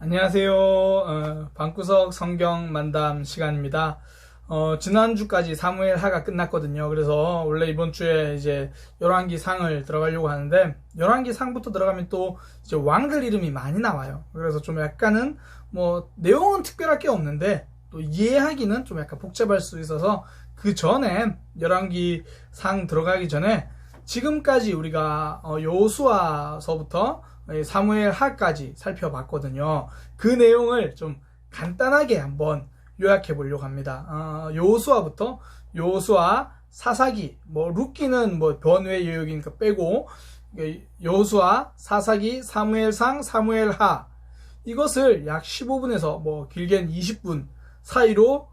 안녕하세요. 어, 방구석 성경 만담 시간입니다. 어, 지난주까지 사무엘 하가 끝났거든요. 그래서 원래 이번 주에 이제 열왕기 상을 들어가려고 하는데 열왕기 상부터 들어가면 또 이제 왕들 이름이 많이 나와요. 그래서 좀 약간은 뭐 내용은 특별할 게 없는데 또 이해하기는 좀 약간 복잡할 수 있어서 그 전에 열왕기 상 들어가기 전에 지금까지 우리가 어, 여호수아서부터 사무엘 하까지 살펴봤거든요. 그 내용을 좀 간단하게 한번 요약해 보려고 합니다. 어, 여호수아부터 여호수아, 사사기, 뭐 룻기는 뭐 변외 요역이니까 빼고 여호수아, 사사기, 사무엘상, 사무엘하 이것을 약 15분에서 뭐 길게는 20분 사이로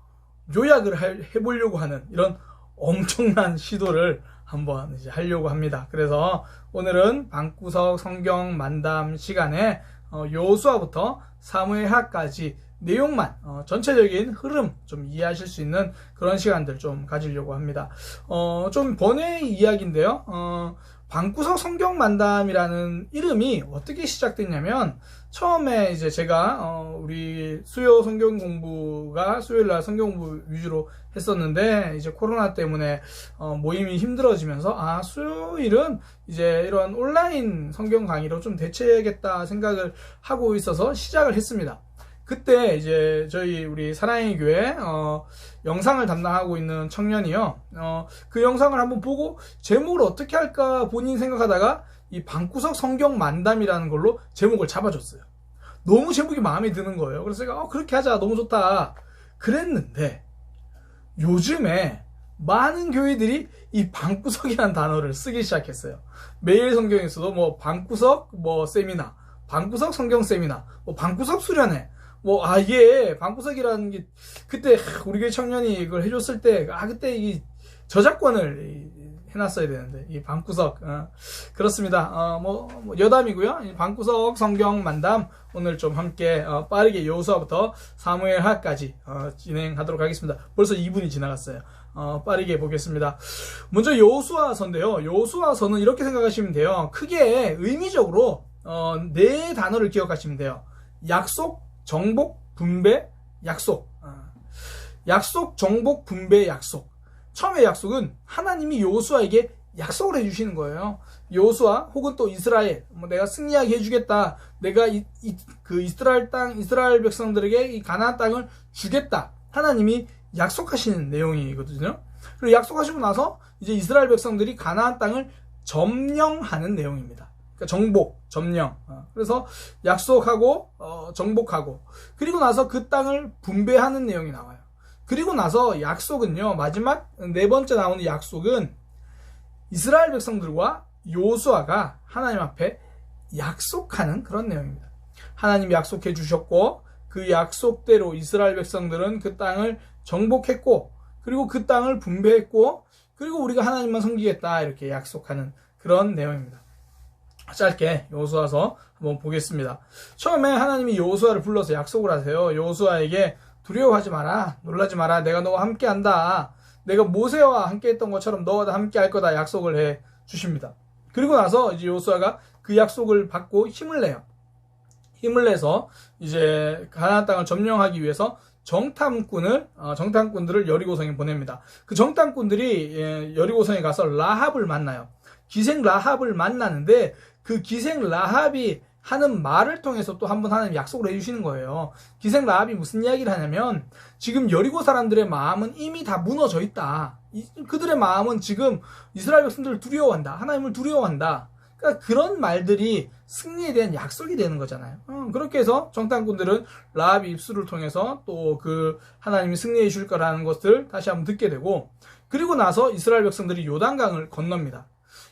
요약을 해 보려고 하는 이런 엄청난 시도를 한번 이제 하려고 합니다. 그래서 오늘은 방구석 성경 만담 시간에 어, 요수아부터 사무엘하까지 내용만 어, 전체적인 흐름 좀 이해하실 수 있는 그런 시간들 좀 가지려고 합니다. 어, 좀 번외 이야기인데요. 어, 방구석 성경 만담이라는 이름이 어떻게 시작됐냐면 처음에 이제 제가 어 우리 수요 성경 공부가 수요일 날 성경 공부 위주로 했었는데 이제 코로나 때문에 어 모임이 힘들어지면서 아 수요일은 이제 이런 온라인 성경 강의로 좀 대체해야겠다 생각을 하고 있어서 시작을 했습니다. 그때 이제 저희 우리 사랑의 교회 어, 영상을 담당하고 있는 청년이요. 어, 그 영상을 한번 보고 제목을 어떻게 할까 본인 생각하다가 이 방구석 성경 만담이라는 걸로 제목을 잡아줬어요. 너무 제목이 마음에 드는 거예요. 그래서 제가 어, 그렇게 하자 너무 좋다 그랬는데 요즘에 많은 교회들이 이 방구석이라는 단어를 쓰기 시작했어요. 매일 성경에서도 뭐 방구석 뭐 세미나, 방구석 성경 세미나, 뭐 방구석 수련회 뭐, 아, 이게, 방구석이라는 게, 그때, 우리 교회 청년이 이걸 해줬을 때, 아, 그때 이 저작권을 해놨어야 되는데, 이 방구석, 어, 그렇습니다. 어, 뭐, 뭐, 여담이고요. 방구석 성경 만담, 오늘 좀 함께, 어, 빠르게 여호수아부터 사무엘 하까지, 어, 진행하도록 하겠습니다. 벌써 2분이 지나갔어요. 어, 빠르게 보겠습니다. 먼저 여호수아서인데요. 여호수아서는 이렇게 생각하시면 돼요. 크게 의미적으로, 어, 네 단어를 기억하시면 돼요. 약속, 정복, 분배, 약속. 아. 약속, 정복, 분배, 약속. 처음에 약속은 하나님이 요수아에게 약속을 해주시는 거예요. 요수아 혹은 또 이스라엘, 뭐 내가 승리하게 해주겠다. 내가 이, 이, 그 이스라엘 땅, 이스라엘 백성들에게 이 가나안 땅을 주겠다. 하나님이 약속하시는 내용이거든요. 그리고 약속하시고 나서 이제 이스라엘 백성들이 가나안 땅을 점령하는 내용입니다. 그러니까 정복, 점령. 어, 그래서 약속하고 어, 정복하고 그리고 나서 그 땅을 분배하는 내용이 나와요. 그리고 나서 약속은요 마지막 네 번째 나오는 약속은 이스라엘 백성들과 요수아가 하나님 앞에 약속하는 그런 내용입니다. 하나님 약속해 주셨고 그 약속대로 이스라엘 백성들은 그 땅을 정복했고 그리고 그 땅을 분배했고 그리고 우리가 하나님만 섬기겠다 이렇게 약속하는 그런 내용입니다. 짧게 요수아서 한번 보겠습니다. 처음에 하나님이 요수아를 불러서 약속을 하세요. 요수아에게 두려워하지 마라. 놀라지 마라. 내가 너와 함께 한다. 내가 모세와 함께 했던 것처럼 너와 함께 할 거다. 약속을 해 주십니다. 그리고 나서 이제 요수아가 그 약속을 받고 힘을 내요. 힘을 내서 이제 가나안 땅을 점령하기 위해서 정탐꾼을 어, 정탐꾼들을 여리고성에 보냅니다. 그 정탐꾼들이 예, 여리고성에 가서 라합을 만나요. 기생 라합을 만나는데 그 기생 라합이 하는 말을 통해서 또 한 번 하나님 약속을 해주시는 거예요. 기생 라합이 무슨 이야기를 하냐면 지금 여리고 사람들의 마음은 이미 다 무너져 있다. 그들의 마음은 지금 이스라엘 백성들을 두려워한다. 하나님을 두려워한다. 그러니까 그런 말들이 승리에 대한 약속이 되는 거잖아요. 음, 그렇게 해서 정탐꾼들은 라합의 입술을 통해서 또 그 하나님이 승리해 줄 거라는 것을 다시 한번 듣게 되고 그리고 나서 이스라엘 백성들이 요단강을 건넙니다.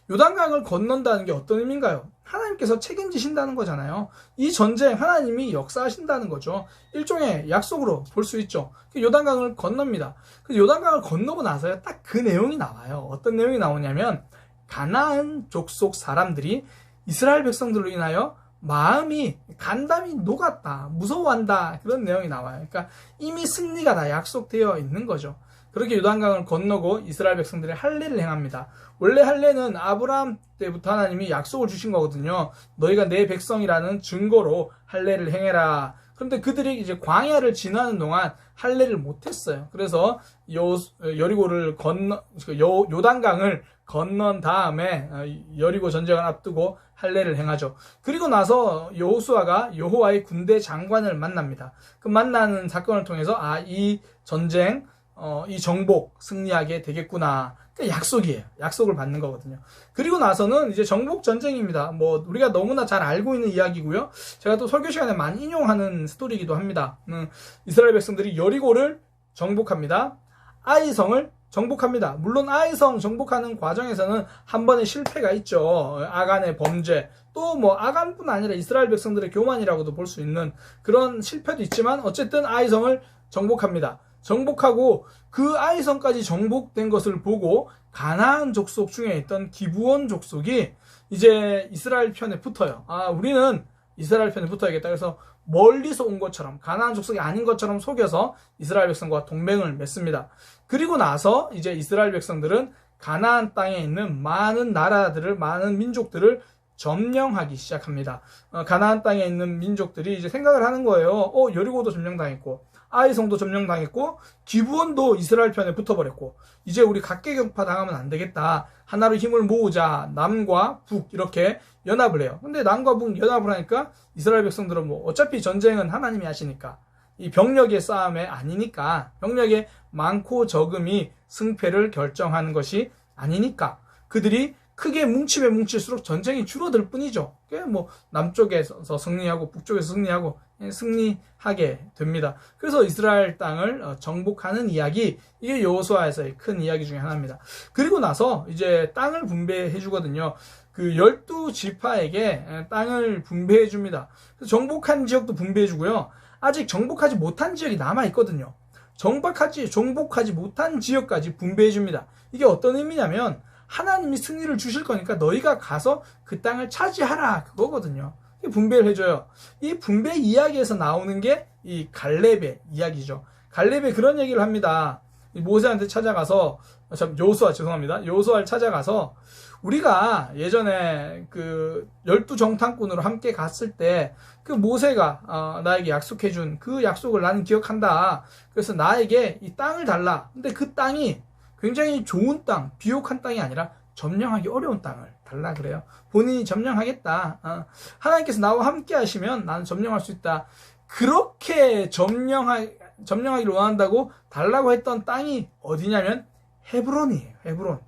요단강을 건넌다는 게 어떤 의미인가요? 하나님께서 책임지신다는 거잖아요. 이 전쟁 하나님이 역사하신다는 거죠. 일종의 약속으로 볼 수 있죠. 그 요단강을 건넙니다. 그 요단강을 건너고 나서야 딱그 내용이 나와요. 어떤 내용이 나오냐면 가나안 족속 사람들이 이스라엘 백성들로 인하여 마음이 간담이 녹았다, 무서워한다 그런 내용이 나와요. 그러니까 이미 승리가 다 약속되어 있는 거죠. 그렇게 요단강을 건너고 이스라엘 백성들의 할례를 행합니다. 원래 할례는 아브라함 때부터 하나님이 약속을 주신 거거든요. 너희가 내 백성이라는 증거로 할례를 행해라. 그런데 그들이 이제 광야를 지나는 동안 할례를 못했어요. 그래서 요 여리고를 건너 그요 요단강을 건넌 다음에 어, 여리고 전쟁을 앞두고 할례를 행하죠. 그리고 나서 여호수아가 여호와의 군대 장관을 만납니다. 그 만나는 사건을 통해서 아 이 전쟁 어, 이 정복 승리하게 되겠구나. 그러니까 약속이에요. 약속을 받는 거거든요. 그리고 나서는 이제 정복 전쟁입니다. 뭐 우리가 너무나 잘 알고 있는 이야기고요. 제가 또 설교 시간에 많이 인용하는 스토리이기도 합니다. 음, 이스라엘 백성들이 여리고를 정복합니다. 아이성을 정복합니다. 물론 아이성 정복하는 과정에서는 한 번의 실패가 있죠. 아간의 범죄, 또 뭐 아간뿐 아니라 이스라엘 백성들의 교만이라고도 볼 수 있는 그런 실패도 있지만 어쨌든 아이성을 정복합니다. 정복하고 그 아이성까지 정복된 것을 보고 가나안 족속 중에 있던 기부원 족속이 이제 이스라엘 편에 붙어요. 아, 우리는 이스라엘 편에 붙어야겠다. 그래서 멀리서 온 것처럼 가나안 족속이 아닌 것처럼 속여서 이스라엘 백성과 동맹을 맺습니다. 그리고 나서 이제 이스라엘 백성들은 가나안 땅에 있는 많은 나라들을 많은 민족들을 점령하기 시작합니다. 어, 가나안 땅에 있는 민족들이 이제 생각을 하는 거예요. 어, 여리고도 점령당했고 아이성도 점령당했고 기부원도 이스라엘 편에 붙어버렸고 이제 우리 각계격파 당하면 안 되겠다. 하나로 힘을 모으자. 남과 북 이렇게 연합을 해요. 근데 남과 북 연합을 하니까 이스라엘 백성들은 뭐 어차피 전쟁은 하나님이 하시니까 이 병력의 싸움에 아니니까 병력의 많고 적음이 승패를 결정하는 것이 아니니까 그들이 크게 뭉치면 뭉칠수록 전쟁이 줄어들 뿐이죠. 뭐 남쪽에서 승리하고 북쪽에서 승리하고 승리하게 됩니다. 그래서 이스라엘 땅을 어, 정복하는 이야기 이게 여호수아에서의 큰 이야기 중에 하나입니다. 그리고 나서 이제 땅을 분배해 주거든요. 그 열두 지파에게 땅을 분배해 줍니다. 정복한 지역도 분배해 주고요. 아직 정복하지 못한 지역이 남아 있거든요. 정복하지 정복하지 못한 지역까지 분배해 줍니다. 이게 어떤 의미냐면 하나님이 승리를 주실 거니까 너희가 가서 그 땅을 차지하라 그거거든요. 분배를 해줘요. 이 분배 이야기에서 나오는 게 이 갈렙의 이야기죠. 갈렙이 그런 얘기를 합니다. 모세한테 찾아가서 참 요수아 죄송합니다. 요수아를 찾아가서 우리가 예전에 그 열두 정탐꾼으로 함께 갔을 때 그 모세가 어, 나에게 약속해 준 그 약속을 나는 기억한다. 그래서 나에게 이 땅을 달라. 근데 그 땅이 굉장히 좋은 땅, 비옥한 땅이 아니라 점령하기 어려운 땅을 달라 그래요. 본인이 점령하겠다. 어, 하나님께서 나와 함께 하시면 나는 점령할 수 있다. 그렇게 점령하, 점령하기를 원한다고 달라고 했던 땅이 어디냐면 헤브론이에요. 헤브론.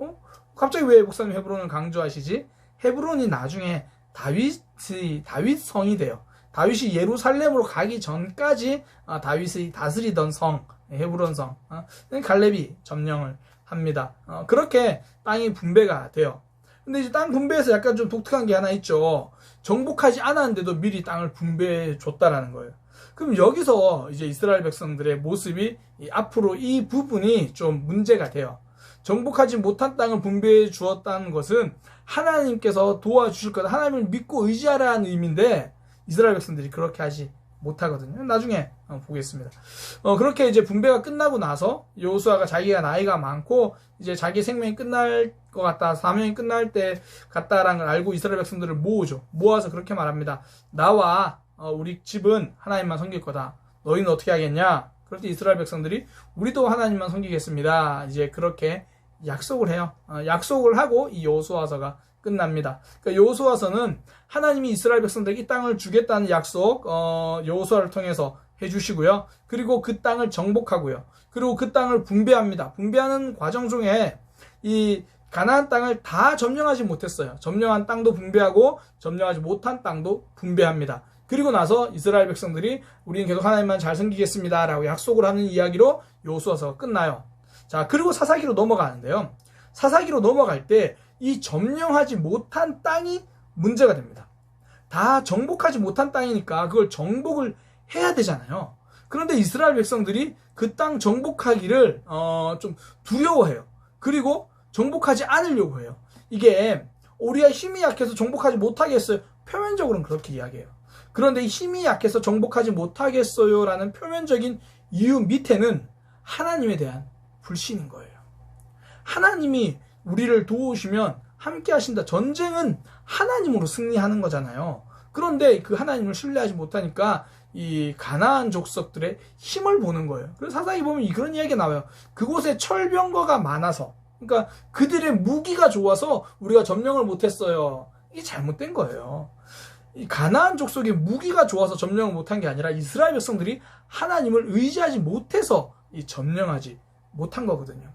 어? 갑자기 왜 목사님 헤브론을 강조하시지? 헤브론이 나중에 다윗의 다윗 성이 돼요. 다윗이 예루살렘으로 가기 전까지 어, 다윗의 다스리던 성 헤브론 성. 어? 갈렙이 점령을 합니다. 어, 그렇게 땅이 분배가 돼요. 근데 이제 땅 분배에서 약간 좀 독특한 게 하나 있죠. 정복하지 않았는데도 미리 땅을 분배해 줬다라는 거예요. 그럼 여기서 이제 이스라엘 백성들의 모습이 앞으로 이 부분이 좀 문제가 돼요. 정복하지 못한 땅을 분배해 주었다는 것은 하나님께서 도와주실 거다. 하나님을 믿고 의지하라는 의미인데 이스라엘 백성들이 그렇게 하지 못하거든요. 나중에 보겠습니다. 어, 그렇게 이제 분배가 끝나고 나서 요수아가 자기가 나이가 많고 이제 자기 생명이 끝날 것 같다, 사명이 끝날 때 같다라는 걸 알고 이스라엘 백성들을 모으죠. 모아서 그렇게 말합니다. 나와 어, 우리 집은 하나님만 섬길 거다. 너희는 어떻게 하겠냐? 그럴 때 이스라엘 백성들이 우리도 하나님만 섬기겠습니다. 이제 그렇게 약속을 해요. 어, 약속을 하고 이 요수아서가 끝납니다. 그러니까 요수아서는 하나님이 이스라엘 백성들에게 이 땅을 주겠다는 약속 어, 요수아를 통해서 해주시고요. 그리고 그 땅을 정복하고요. 그리고 그 땅을 분배합니다. 분배하는 과정 중에 이 가나안 땅을 다 점령하지 못했어요. 점령한 땅도 분배하고 점령하지 못한 땅도 분배합니다. 그리고 나서 이스라엘 백성들이 우리는 계속 하나님만 잘 섬기겠습니다라고 약속을 하는 이야기로 요수아서가 끝나요. 자, 그리고 사사기로 넘어가는데요. 사사기로 넘어갈 때 이 점령하지 못한 땅이 문제가 됩니다. 다 정복하지 못한 땅이니까 그걸 정복을 해야 되잖아요. 그런데 이스라엘 백성들이 그 땅 정복하기를 어, 좀 두려워해요. 그리고 정복하지 않으려고 해요. 이게 우리가 힘이 약해서 정복하지 못하겠어요. 표면적으로는 그렇게 이야기해요. 그런데 힘이 약해서 정복하지 못하겠어요라는 표면적인 이유 밑에는 하나님에 대한 불신인 거예요. 하나님이 우리를 도우시면 함께 하신다. 전쟁은 하나님으로 승리하는 거잖아요. 그런데 그 하나님을 신뢰하지 못하니까 이 가나안 족속들의 힘을 보는 거예요. 그래서 사사기 보면 이- 그런 이야기가 나와요. 그곳에 철병거가 많아서, 그러니까 그들의 무기가 좋아서 우리가 점령을 못했어요. 이게 잘못된 거예요. 이 가나안 족속의 무기가 좋아서 점령을 못한 게 아니라 이스라엘 백성들이 하나님을 의지하지 못해서 이 점령하지 못한 거거든요.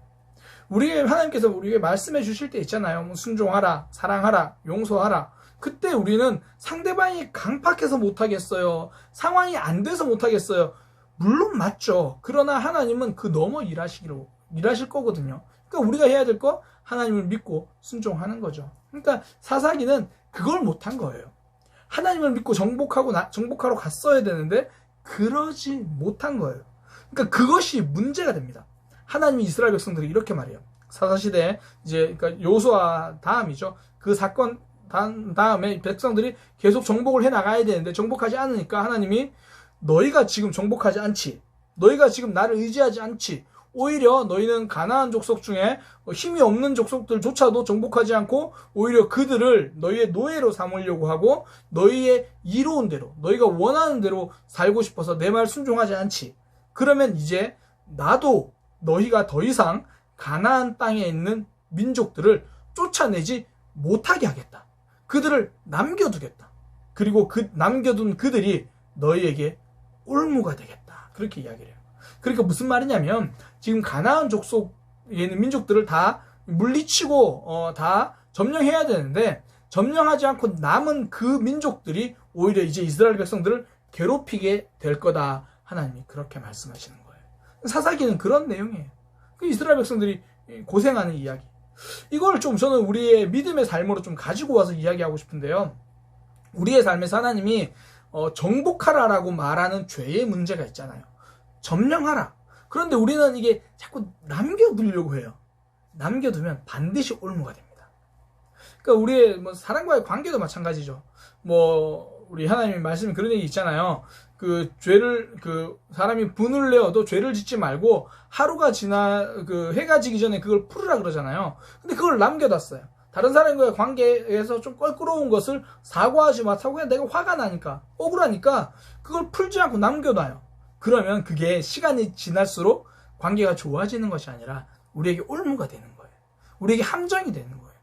우리에게 하나님께서 우리에게 말씀해 주실 때 있잖아요. 뭐 순종하라, 사랑하라, 용서하라. 그때 우리는 상대방이 강팍해서 못하겠어요. 상황이 안 돼서 못하겠어요. 물론 맞죠. 그러나 하나님은 그 넘어 일하시기로 일하실 거거든요. 그러니까 우리가 해야 될 거 하나님을 믿고 순종하는 거죠. 그러니까 사사기는 그걸 못한 거예요. 하나님을 믿고 정복하고 나, 정복하러 갔어야 되는데 그러지 못한 거예요. 그러니까 그것이 문제가 됩니다. 하나님이 이스라엘 백성들이 이렇게 말해요. 사사시대 이제 그러니까 요수아 다음이죠. 그 사건 다- 다음에 백성들이 계속 정복을 해 나가야 되는데 정복하지 않으니까 하나님이 너희가 지금 정복하지 않지. 너희가 지금 나를 의지하지 않지. 오히려 너희는 가나안 족속 중에 힘이 없는 족속들조차도 정복하지 않고 오히려 그들을 너희의 노예로 삼으려고 하고 너희의 이로운 대로 너희가 원하는 대로 살고 싶어서 내 말 순종하지 않지. 그러면 이제 나도 너희가 더 이상 가나안 땅에 있는 민족들을 쫓아내지 못하게 하겠다. 그들을 남겨두겠다. 그리고 그 남겨둔 그들이 너희에게 올무가 되겠다. 그렇게 이야기를 해요. 그러니까 무슨 말이냐면 지금 가나안 족속에 있는 민족들을 다 물리치고 어, 다 점령해야 되는데 점령하지 않고 남은 그 민족들이 오히려 이제 이스라엘 백성들을 괴롭히게 될 거다. 하나님이 그렇게 말씀하시는 거예요. 사사기는 그런 내용이에요. 그 이스라엘 백성들이 고생하는 이야기. 이걸 좀 저는 우리의 믿음의 삶으로 좀 가지고 와서 이야기하고 싶은데요. 우리의 삶에서 하나님이 어, 정복하라라고 말하는 죄의 문제가 있잖아요. 점령하라. 그런데 우리는 이게 자꾸 남겨두려고 해요. 남겨두면 반드시 올무가 됩니다. 그러니까 우리의 뭐 사람과의 관계도 마찬가지죠. 뭐 우리 하나님이 말씀이 그런 얘기 있잖아요. 그 죄를 그 사람이 분을 내어도 죄를 짓지 말고 하루가 지나 그 해가 지기 전에 그걸 풀으라 그러잖아요. 근데 그걸 남겨놨어요. 다른 사람과의 관계에서 좀 껄끄러운 것을 사과하지 못하고 그냥 내가 화가 나니까 억울하니까 그걸 풀지 않고 남겨놔요. 그러면 그게 시간이 지날수록 관계가 좋아지는 것이 아니라 우리에게 올무가 되는 거예요. 우리에게 함정이 되는 거예요.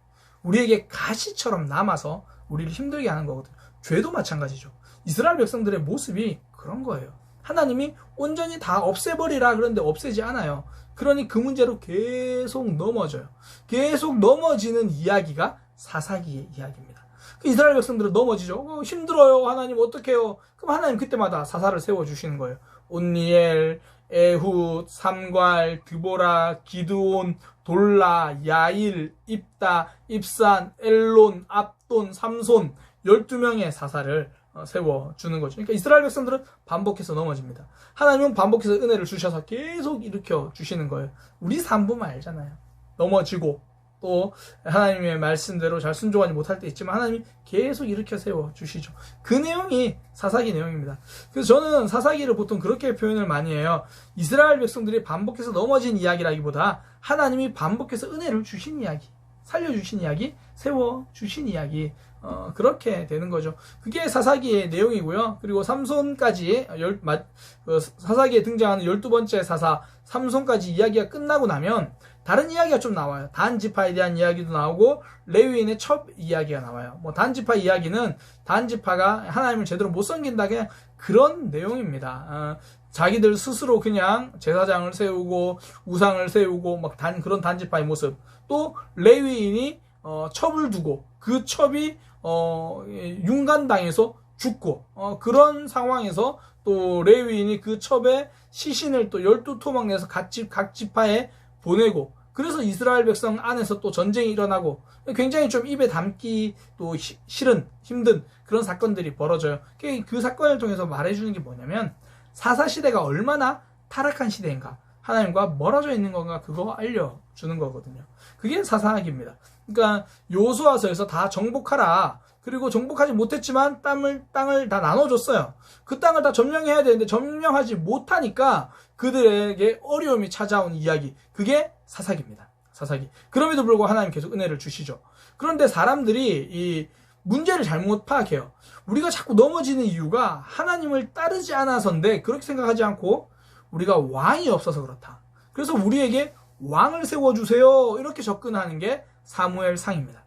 우리에게 가시처럼 남아서 우리를 힘들게 하는 거거든요. 죄도 마찬가지죠. 이스라엘 백성들의 모습이 그런 거예요. 하나님이 온전히 다 없애버리라 그런데 없애지 않아요. 그러니 그 문제로 계속 넘어져요. 계속 넘어지는 이야기가 사사기의 이야기입니다. 그 이스라엘 백성들은 넘어지죠. 어, 힘들어요. 하나님 어떡해요? 그럼 하나님 그때마다 사사를 세워주시는 거예요. 온니엘, 에훗, 삼괄, 드보라, 기드온, 돌라, 야일, 입다, 입산, 엘론, 압돈, 삼손 12명의 사사를 어, 세워주는 거죠. 그러니까 이스라엘 백성들은 반복해서 넘어집니다. 하나님은 반복해서 은혜를 주셔서 계속 일으켜 주시는 거예요. 우리 삶 보면 알잖아요. 넘어지고 또 하나님의 말씀대로 잘 순종하지 못할 때 있지만 하나님이 계속 일으켜 세워 주시죠. 그 내용이 사사기 내용입니다. 그래서 저는 사사기를 보통 그렇게 표현을 많이 해요. 이스라엘 백성들이 반복해서 넘어진 이야기라기보다 하나님이 반복해서 은혜를 주신 이야기, 살려주신 이야기, 세워 주신 이야기, 어, 그렇게 되는 거죠. 그게 사사기의 내용이고요. 그리고 삼손까지, 열, 마, 그 사사기에 등장하는 12번째 사사, 삼손까지 이야기가 끝나고 나면 다른 이야기가 좀 나와요. 단지파에 대한 이야기도 나오고 레위인의 첩 이야기가 나와요. 뭐 단지파 이야기는 단지파가 하나님을 제대로 못 섬긴다 그냥 그런 내용입니다. 어, 자기들 스스로 그냥 제사장을 세우고 우상을 세우고 막 단 그런 단지파의 모습. 또 레위인이 어, 첩을 두고 그 첩이 어, 윤간당해서 죽고 어, 그런 상황에서 또 레위인이 그 첩에 시신을 또 열두 토막 내서 각, 집, 각 지파에 보내고 그래서 이스라엘 백성 안에서 또 전쟁이 일어나고 굉장히 좀 입에 담기 또 히- 싫은 힘든 그런 사건들이 벌어져요. 그- 그 사건을 통해서 말해주는 게 뭐냐면 사사 시대가 얼마나 타락한 시대인가 하나님과 멀어져 있는 건가 그거 알려주는 거거든요. 그게 사사학입니다. 그러니까 요수아서에서 다 정복하라. 그리고 정복하지 못했지만 땅을 땅을 다 나눠줬어요. 그 땅을 다 점령해야 되는데 점령하지 못하니까 그들에게 어려움이 찾아온 이야기. 그게 사사기입니다. 사사기. 그럼에도 불구하고 하나님 계속 은혜를 주시죠. 그런데 사람들이 이 문제를 잘못 파악해요. 우리가 자꾸 넘어지는 이유가 하나님을 따르지 않아서인데 그렇게 생각하지 않고 우리가 왕이 없어서 그렇다. 그래서 우리에게 왕을 세워주세요. 이렇게 접근하는 게 사무엘 상입니다.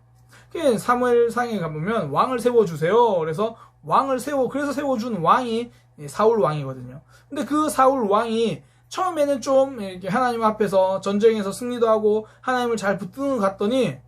사무엘 상에 가보면 왕을 세워주세요. 그래서 왕을 세워, 그래서 세워준 왕이 사울 왕이거든요. 근데 그 사울 왕이 처음에는 좀 이렇게 하나님 앞에서 전쟁에서 승리도 하고 하나님을 잘 붙드는 것 같더니 예,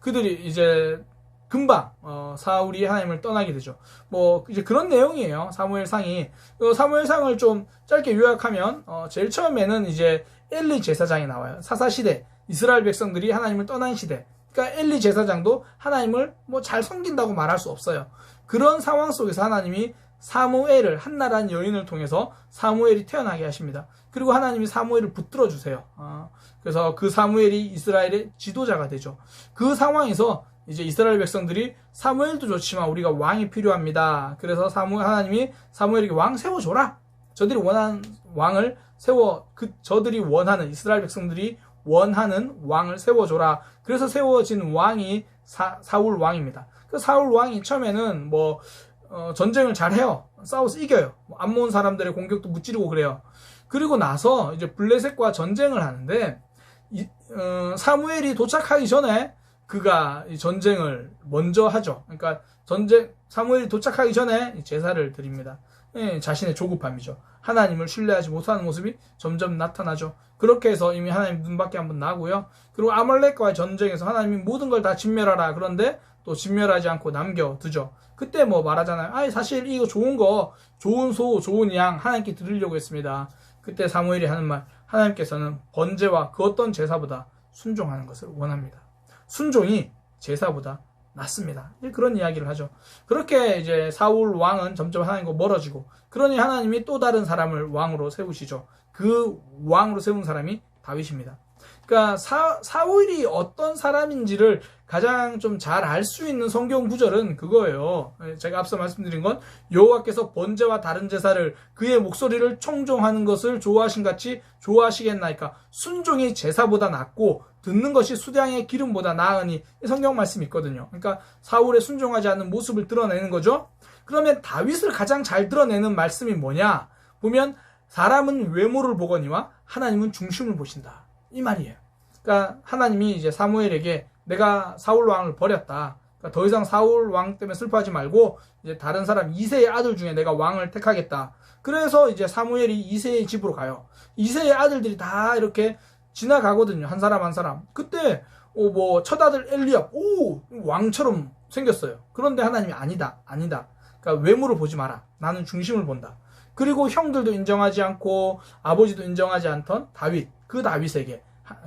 그들이 이제 금방 어, 사울이 하나님을 떠나게 되죠. 뭐 이제 그런 내용이에요. 사무엘상이 사무엘상을 좀 짧게 요약하면 어, 제일 처음에는 이제 엘리 제사장이 나와요. 사사 시대 이스라엘 백성들이 하나님을 떠난 시대. 그러니까 엘리 제사장도 하나님을 뭐 잘 섬긴다고 말할 수 없어요. 그런 상황 속에서 하나님이 사무엘을 한나라는 여인을 통해서 사무엘이 태어나게 하십니다. 그리고 하나님이 사무엘을 붙들어 주세요. 어, 그래서 그 사무엘이 이스라엘의 지도자가 되죠. 그 상황에서 이제 이스라엘 백성들이 사무엘도 좋지만 우리가 왕이 필요합니다. 그래서 사무 하나님이 사무엘에게 왕 세워 줘라. 저들이 원하는 왕을 세워 그 저들이 원하는 이스라엘 백성들이 원하는 왕을 세워 줘라. 그래서 세워진 왕이 사, 사울 왕입니다. 그 사울 왕이 처음에는 뭐 어, 전쟁을 잘 해요. 싸워서 이겨요. 뭐 암몬 사람들의 공격도 무찌르고 그래요. 그리고 나서 이제 블레셋과 전쟁을 하는데 이, 어, 사무엘이 도착하기 전에 그가 전쟁을 먼저 하죠. 그러니까 전쟁 사무엘이 도착하기 전에 제사를 드립니다. 예, 자신의 조급함이죠. 하나님을 신뢰하지 못하는 모습이 점점 나타나죠. 그렇게 해서 이미 하나님 눈밖에 한번 나고요. 그리고 아말렉과의 전쟁에서 하나님이 모든 걸 다 진멸하라. 그런데 또 진멸하지 않고 남겨두죠. 그때 뭐 말하잖아요. 아, 사실 이거 좋은 거, 좋은 소, 좋은 양 하나님께 드리려고 했습니다. 그때 사무엘이 하는 말, 하나님께서는 번제와 그 어떤 제사보다 순종하는 것을 원합니다. 순종이 제사보다 낫습니다. 그런 이야기를 하죠. 그렇게 이제 사울 왕은 점점 하나님과 멀어지고 그러니 하나님이 또 다른 사람을 왕으로 세우시죠. 그 왕으로 세운 사람이 다윗입니다. 그러니까 사, 사울이 어떤 사람인지를 가장 좀 잘 알 수 있는 성경 구절은 그거예요. 제가 앞서 말씀드린 건 여호와께서 번제와 다른 제사를 그의 목소리를 청종하는 것을 좋아하신 같이 좋아하시겠나이까 순종이 제사보다 낫고 듣는 것이 수량의 기름보다 나으니 성경 말씀이 있거든요. 그러니까 사울의 순종하지 않는 모습을 드러내는 거죠. 그러면 다윗을 가장 잘 드러내는 말씀이 뭐냐? 보면 사람은 외모를 보거니와 하나님은 중심을 보신다. 이 말이에요. 그러니까 하나님이 이제 사무엘에게 내가 사울 왕을 버렸다. 그러니까 더 이상 사울 왕 때문에 슬퍼하지 말고 이제 다른 사람 이세의 아들 중에 내가 왕을 택하겠다. 그래서 이제 사무엘이 이세의 집으로 가요. 이세의 아들들이 다 이렇게 지나가거든요. 한 사람 한 사람. 그때 어, 뭐 첫아들 엘리압 오 왕처럼 생겼어요. 그런데 하나님이 아니다 아니다. 그러니까 외모를 보지 마라. 나는 중심을 본다. 그리고 형들도 인정하지 않고 아버지도 인정하지 않던 다윗 그 다윗에게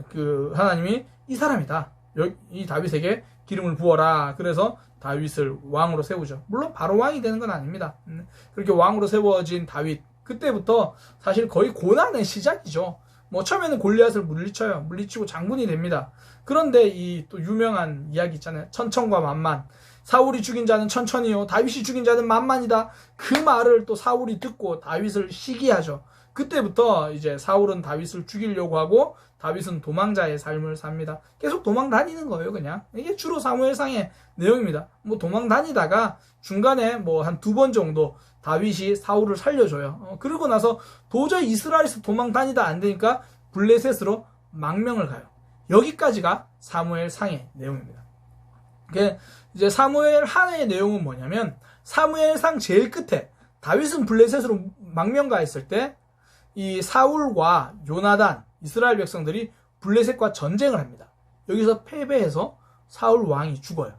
그 하나님이 이 사람이다. 이 다윗에게 기름을 부어라. 그래서 다윗을 왕으로 세우죠. 물론 바로 왕이 되는 건 아닙니다. 음, 그렇게 왕으로 세워진 다윗 그때부터 사실 거의 고난의 시작이죠. 뭐 처음에는 골리앗을 물리쳐요. 물리치고 장군이 됩니다. 그런데 이 또 유명한 이야기 있잖아요. 천천과 만만. 사울이 죽인 자는 천천히요. 다윗이 죽인 자는 만만이다. 그 말을 또 사울이 듣고 다윗을 시기하죠. 그때부터 이제 사울은 다윗을 죽이려고 하고 다윗은 도망자의 삶을 삽니다. 계속 도망 다니는 거예요, 그냥. 이게 주로 사무엘상의 내용입니다. 뭐 도망 다니다가 중간에 뭐 한 두 번 정도 다윗이 사울을 살려줘요. 어, 그러고 나서 도저히 이스라엘에서 도망 다니다 안 되니까 블레셋으로 망명을 가요. 여기까지가 사무엘 상의 내용입니다. 이제 사무엘 한의 내용은 뭐냐면 사무엘 상 제일 끝에 다윗은 블레셋으로 망명가 있을 때 이 사울과 요나단 이스라엘 백성들이 블레셋과 전쟁을 합니다. 여기서 패배해서 사울 왕이 죽어요.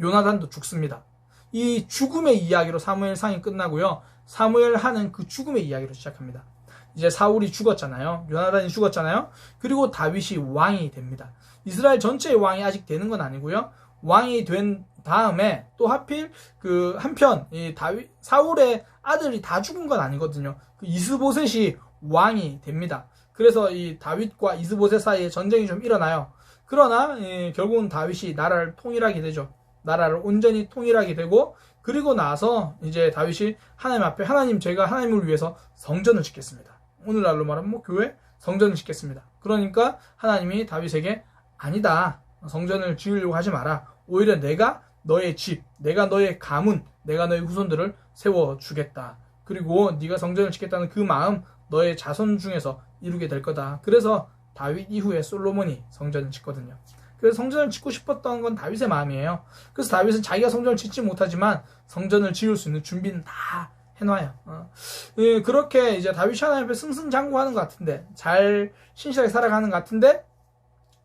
요나단도 죽습니다. 이 죽음의 이야기로 사무엘상이 끝나고요. 사무엘 하는 그 죽음의 이야기로 시작합니다. 이제 사울이 죽었잖아요. 요나단이 죽었잖아요. 그리고 다윗이 왕이 됩니다. 이스라엘 전체의 왕이 아직 되는 건 아니고요. 왕이 된 다음에 또 하필 그 한편 이 다윗 사울의 아들이 다 죽은 건 아니거든요. 그 이스보셋이 왕이 됩니다. 그래서 이 다윗과 이스보셋 사이에 전쟁이 좀 일어나요. 그러나 예, 결국은 다윗이 나라를 통일하게 되죠. 나라를 온전히 통일하게 되고 그리고 나서 이제 다윗이 하나님 앞에 하나님 제가 하나님을 위해서 성전을 짓겠습니다. 오늘날로 말하면 뭐 교회 성전을 짓겠습니다. 그러니까 하나님이 다윗에게 아니다. 성전을 지으려고 하지 마라. 오히려 내가 너의 집, 내가 너의 가문, 내가 너의 후손들을 세워 주겠다. 그리고 네가 성전을 짓겠다는 그 마음 너의 자손 중에서 이루게 될 거다. 그래서 다윗 이후에 솔로몬이 성전을 짓거든요. 그래서 성전을 짓고 싶었던 건 다윗의 마음이에요. 그래서 다윗은 자기가 성전을 짓지 못하지만 성전을 지을 수 있는 준비는 다 해놔요. 어. 예, 그렇게 이제 다윗이 하나님 앞에 승승장구하는 것 같은데 잘 신실하게 살아가는 것 같은데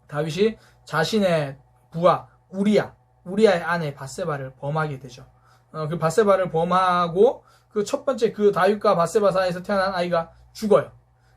다윗이 자신의 부하 우리야 우리아의 아내 바세바를 범하게 되죠. 어, 그 바세바를 범하고 그 첫 번째 그 다윗과 바세바 사이에서 태어난 아이가 죽어요.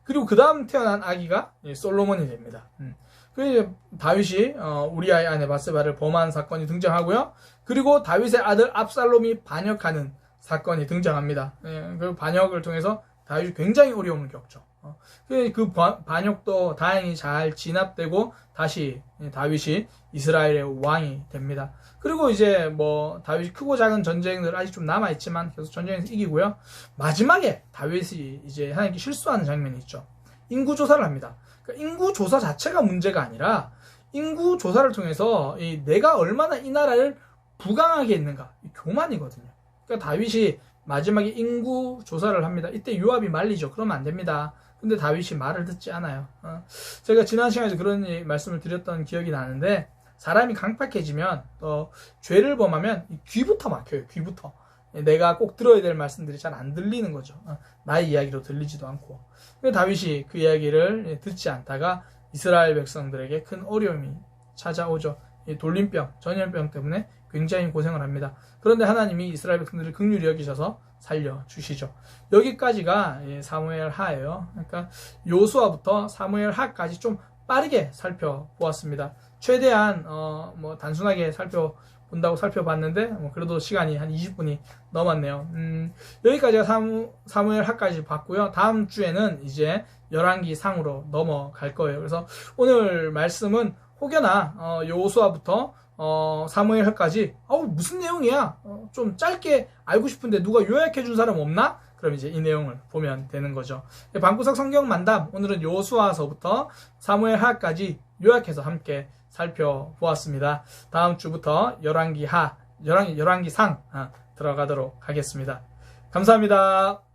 그리고 그 다음 태어난 아기가 예, 솔로몬이 됩니다. 음. 그 다윗이 어, 우리아의 아내 바세바를 범한 사건이 등장하고요. 그리고 다윗의 아들 압살롬이 반역하는 사건이 등장합니다. 예, 그 반역을 통해서 다윗이 굉장히 어려움을 겪죠. 어, 그, 그 바- 반역도 다행히 잘 진압되고 다시 다윗이 이스라엘의 왕이 됩니다. 그리고 이제 뭐 다윗이 크고 작은 전쟁들 아직 좀 남아 있지만 계속 전쟁에서 이기고요. 마지막에 다윗이 이제 하나님께 실수하는 장면이 있죠. 인구 조사를 합니다. 그러니까 인구 조사 자체가 문제가 아니라 인구 조사를 통해서 이 내가 얼마나 이 나라를 부강하게 했는가 이 교만이거든요. 그러니까 다윗이 마지막에 인구 조사를 합니다. 이때 요압이 말리죠. 그러면 안 됩니다. 근데 다윗이 말을 듣지 않아요. 어. 제가 지난 시간에도 그런 예- 말씀을 드렸던 기억이 나는데 사람이 강팍해지면 또 죄를 범하면 이 귀부터 막혀요. 귀부터. 예, 내가 꼭 들어야 될 말씀들이 잘 안 들리는 거죠. 어, 나의 이야기로 들리지도 않고. 다윗이 그 이야기를 예, 듣지 않다가 이스라엘 백성들에게 큰 어려움이 찾아오죠. 이 돌림병, 전염병 때문에 굉장히 고생을 합니다. 그런데 하나님이 이스라엘 백성들을 극률히 여기셔서 살려 주시죠. 여기까지가 예, 사무엘 하예요. 그러니까 요수아부터 사무엘 하까지 좀 빠르게 살펴보았습니다. 최대한 어, 뭐 단순하게 살펴 본다고 살펴봤는데 뭐 그래도 시간이 한 20분이 넘었네요. 음, 여기까지가 사무, 사무엘 하까지 봤고요. 다음 주에는 이제 열왕기 상으로 넘어갈 거예요. 그래서 오늘 말씀은 혹여나 어, 요수아부터 어, 사무엘까지 어우 무슨 내용이야? 어, 좀 짧게 알고 싶은데 누가 요약해 준 사람 없나? 그럼 이제 이 내용을 보면 되는 거죠. 방구석 성경 만담 오늘은 요수아서부터 사무엘 하까지 요약해서 함께 살펴보았습니다. 다음 주부터 열왕기 하, 열왕 열왕기 상 아, 들어가도록 하겠습니다. 감사합니다.